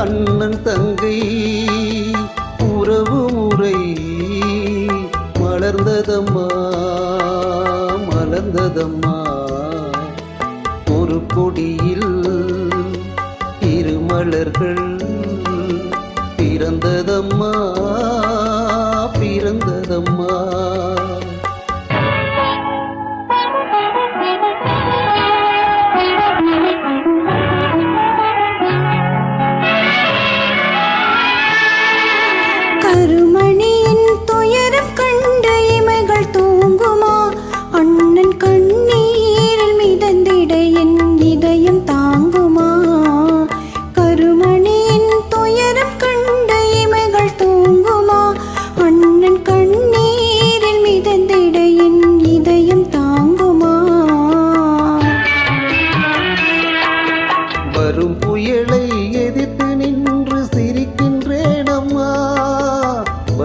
அண்ணன் தங்கை உறவு முறை மலர்ந்ததம்மா மலர்ந்ததம்மா. ஒரு கொடியில் இரு மலர்கள் பிறந்ததம்மா.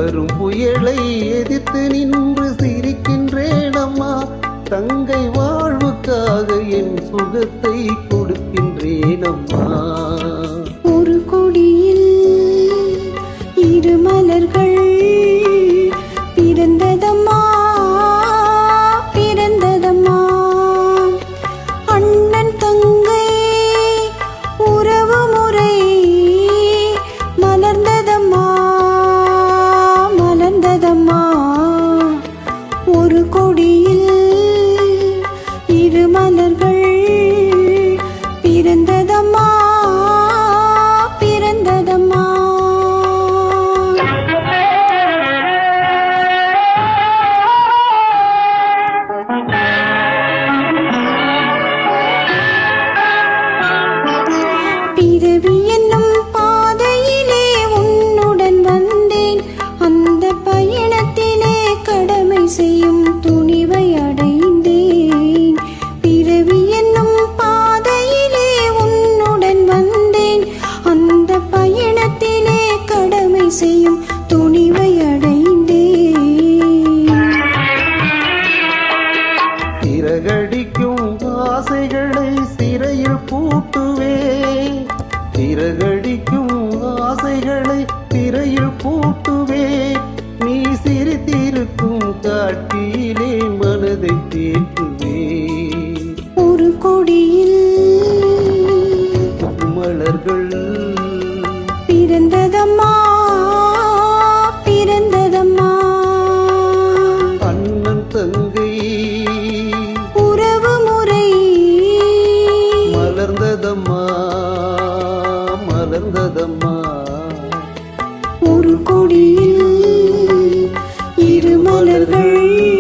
வரும் புயலை எதிர்த்து நின்று சிரிக்கின்றேனம்மா. தங்கை வாழ்வுக்காக என் சுகத்தை கொடுக்கின்றேனம்மா. அம்மா காட்சியிலே மனதை தேற்றுவே ஒரு கொடியில் மலர்கள் பிறந்ததம்மா பிறந்ததம்மா. அண்ணன் தங்கை உறவு முறை மலர்ந்ததம்மா மலர்ந்ததம்மா. ஒரு கொடியில் little hurry.